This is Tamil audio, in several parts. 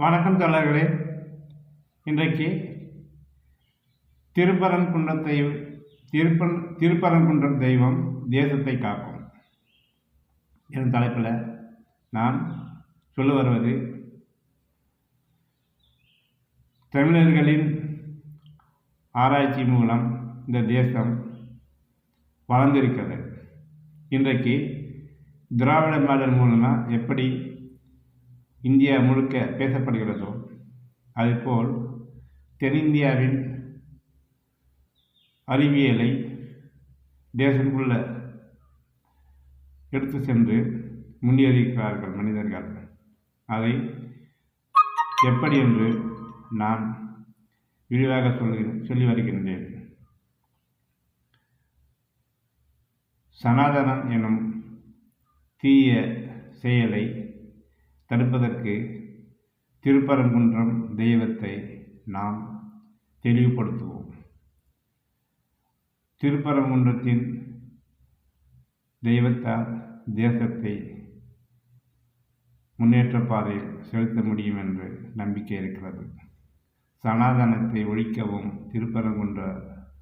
வணக்கம் தோழர்களே. இன்றைக்கு திருப்பரங்குன்றத்தை திருப்பன் திருப்பரங்குன்றம் தெய்வம் தேசத்தை காக்கும். என் தலைப்பில் நான் சொல்ல வருவது தமிழர்களின் ஆராய்ச்சி மூலம் இந்த தேசம் வளர்ந்திருக்கிறது. இன்றைக்கு திராவிட மாடல் மூலமாக எப்படி இந்தியா முழுக்க பேசப்படுகிறதோ அதுபோல் தென்னிந்தியாவின் அறிவியலை தேசத்துக்குள்ள எடுத்து சென்று முன்னேறியிருக்கிறார்கள் மனிதர்கள். அதை எப்படி என்று நான் விரிவாக சொல்லி சொல்லி வருகின்றேன். சனாதனம் எனும் தீய செயலை தடுப்பதற்கு திருப்பரங்குன்றம் தெய்வத்தை நாம் தெளிவுபடுத்துவோம். திருப்பரங்குன்றத்தின் தெய்வத்தால் தேசத்தை முன்னேற்ற பாதையில் செலுத்த முடியும் என்று நம்பிக்கை இருக்கிறது. சனாதனத்தை ஒழிக்கவும் திருப்பரங்குன்ற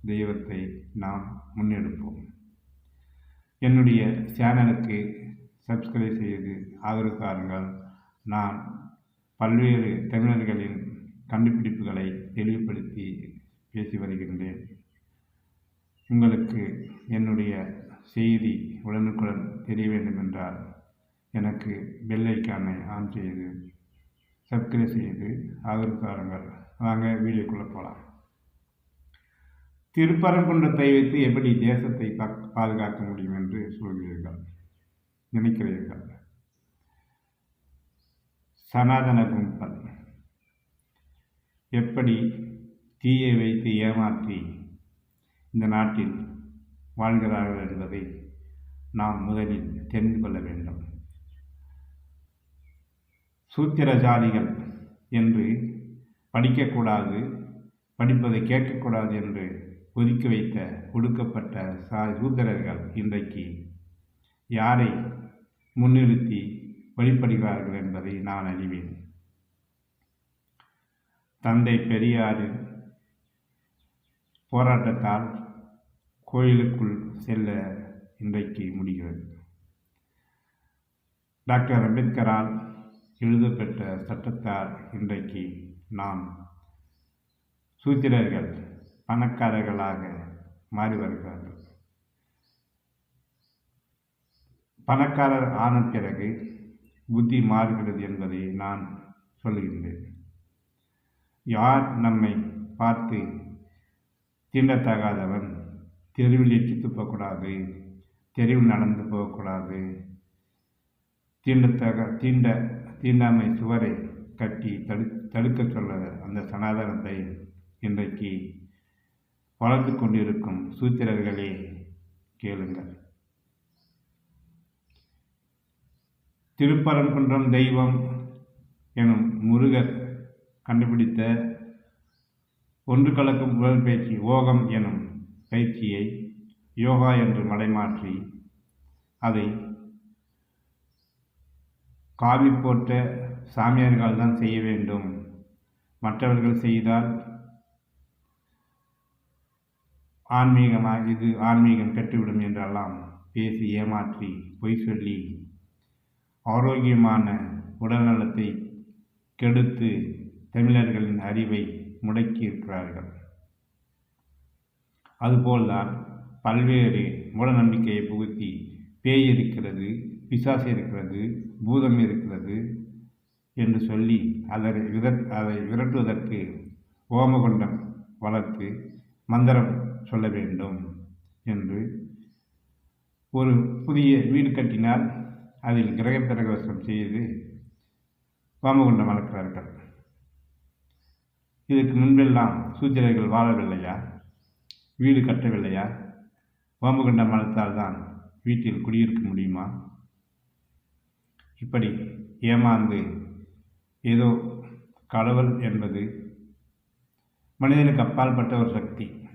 தெய்வத்தை நாம் முன்னெடுப்போம். என்னுடைய சேனலுக்கு சப்ஸ்கிரைப் செய்து ஆதரவு தாருங்கள். நான் பல்வேறு தமிழர்களின் கண்டுபிடிப்புகளை தெளிவுபடுத்தி பேசி வருகின்றேன். உங்களுக்கு என்னுடைய செய்தி உடனுக்குடன் தெரிய வேண்டும் என்றால் எனக்கு பெல் ஐக்கானை ஆன் செய்து சப்ஸ்கிரைப் செய்து ஆதரவு தாருங்கள். வாங்க வீடியோக்குள்ளே போகலாம் திருப்பரங்குன்றத்தை வைத்து எப்படி தேசத்தை பாதுகாக்க முடியும் என்று சொல்கிறீர்கள் நினைக்கிறீர்கள்? சனாதன கும்பல் எப்படி தீயை வைத்து ஏமாற்றி இந்த நாட்டில் வாழ்கிறார்கள் என்பதை நாம் முதலில் தெரிந்து கொள்ள வேண்டும். சூத்திரஜாதிகள் என்று படிக்கக்கூடாது படிப்பதை கேட்கக்கூடாது என்று ஒதுக்கி வைத்த ஒடுக்கப்பட்ட சா சூத்திரர்கள் இன்றைக்கு யாரை முன்னிறுத்தி வழிபடுகிறார்கள் என்பதை நான் அறிவேன். தந்தை பெரியாரின் போராட்டத்தால் கோயிலுக்குள் செல்ல இன்றைக்கு முடிகிறது. டாக்டர் அம்பேத்கரால் எழுதப்பெற்ற சட்டத்தால் இன்றைக்கு நாம் சூத்திரர்கள் பணக்காரர்களாக மாறி வருகிறார்கள் பணக்காரர் ஆன பிறகு புத்தி மாறுகிறது என்பதை நான் சொல்லுகின்றேன். யார் நம்மை பார்த்து தீண்டத்தகாதவன் தெருவில் எட்டி துப்பக்கூடாது தெருவில் நடந்து போகக்கூடாது தீண்டத்தக தீண்ட தீண்டாமை சுவரை கட்டி தடு தடுக்க சொல்ல அந்த சனாதனத்தை இன்றைக்கு வளர்த்து கொண்டிருக்கும் சூத்திரர்களே கேளுங்கள். திருப்பரங்குன்றம் தெய்வம் எனும் முருகர் கண்டுபிடித்த ஒன்று கலக்கும் உடல் பயிற்சி ஓகம் எனும் பயிற்சியை யோகா என்று மடைமாற்றி அதை காவி போட்ட சாமியார்கள் தான் செய்ய வேண்டும். மற்றவர்கள் செய்தால் ஆன்மீகமாக இது ஆன்மீகம் கெட்டுவிடும் என்றெல்லாம் பேசி ஏமாற்றி பொய் சொல்லி ஆரோக்கியமான உடல்நலத்தை கெடுத்து தமிழர்களின் அறிவை முடக்கி இருக்கிறார்கள் அதுபோல்தான் பல்வேறு மூடநம்பிக்கையை புகுத்தி பேய் இருக்கிறது பிசாசு இருக்கிறது பூதம் இருக்கிறது என்று சொல்லி அதை விரட் அதை விரட்டுவதற்கு ஓமகுண்டம் வளர்த்து மந்திரம் சொல்ல வேண்டும் என்று ஒரு புதிய வீடு கட்டினால் அதில் கிரக பிரகவசம் செய்து ஓமகுண்டம் வளர்க்கிறார்கள் இதுக்கு முன்பெல்லாம் சூத்திரர்கள் வாழவில்லையா? வீடு கட்டவில்லையா? ஓமகுண்டம் வளர்த்தால் தான் வீட்டில் குடியிருக்க முடியுமா? இப்படி ஏமாந்து ஏதோ கடவுள் என்பது மனிதனுக்கு அப்பாற்பட்ட ஒரு சக்தி.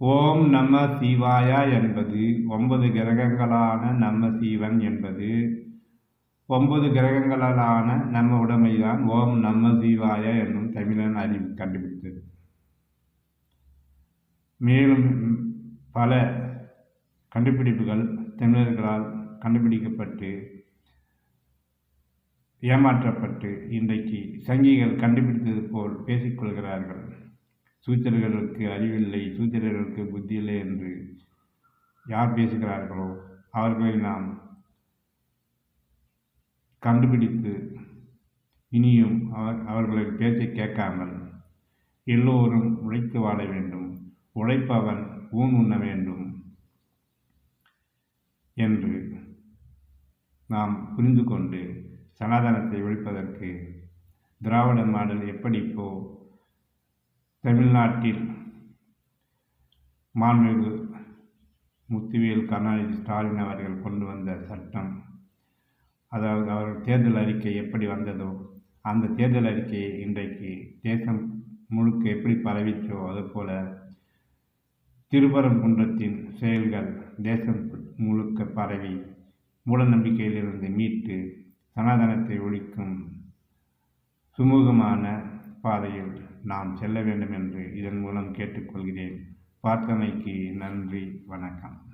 ஓம் நம சிவாயா என்பது ஒன்பது கிரகங்களான நம்ம சீவன் என்பது. ஒன்பது கிரகங்களாலான நம்ம உடைமைதான் ஓம் நம்ம சிவாயா என்னும் தமிழன் அறிவு கண்டுபிடித்தது மேலும் பல கண்டுபிடிப்புகள் தமிழர்களால் கண்டுபிடிக்கப்பட்டு ஏமாற்றப்பட்டு இன்றைக்கு சங்கிகள் கண்டுபிடித்தது போல் பேசிக்கொள்கிறார்கள். சூத்திரர்களுக்கு அறிவில்லை சூத்திரர்களுக்கு புத்தி இல்லை என்று யார் பேசுகிறார்களோ அவர்களை நாம் கண்டுபிடித்து இனியும் அவர் அவர்களின் பேச்சை கேட்காமல் எல்லோரும் உழைத்து வாழ வேண்டும் உழைப்பவன் ஊன் உண்ண வேண்டும் என்று நாம் புரிந்து கொண்டு சனாதனத்தை ஒழிப்பதற்கு திராவிட மாடல் எப்படி இப்போ தமிழ்நாட்டில் மாண்புமிகு முத்துவேல் கருணாநிதி ஸ்டாலின் அவர்கள் கொண்டு வந்த சட்டம் அதாவது அவர்கள் தேர்தல் அறிக்கை எப்படி வந்ததோ அந்த தேர்தல் அறிக்கையை இன்றைக்கு தேசம் முழுக்க எப்படி பரவிச்சோ அதுபோல திருப்பரங்குன்றத்தின் செயல்கள் தேசம் முழுக்க பரவி மூடநம்பிக்கையிலிருந்து மீட்டு சனாதனத்தை ஒழிக்கும் சுமூகமான பாதையில் நாம் செல்ல வேண்டும் என்று இதன் மூலம் கேட்டுக்கொள்கிறேன். பார்த்தமைக்கு நன்றி வணக்கம்.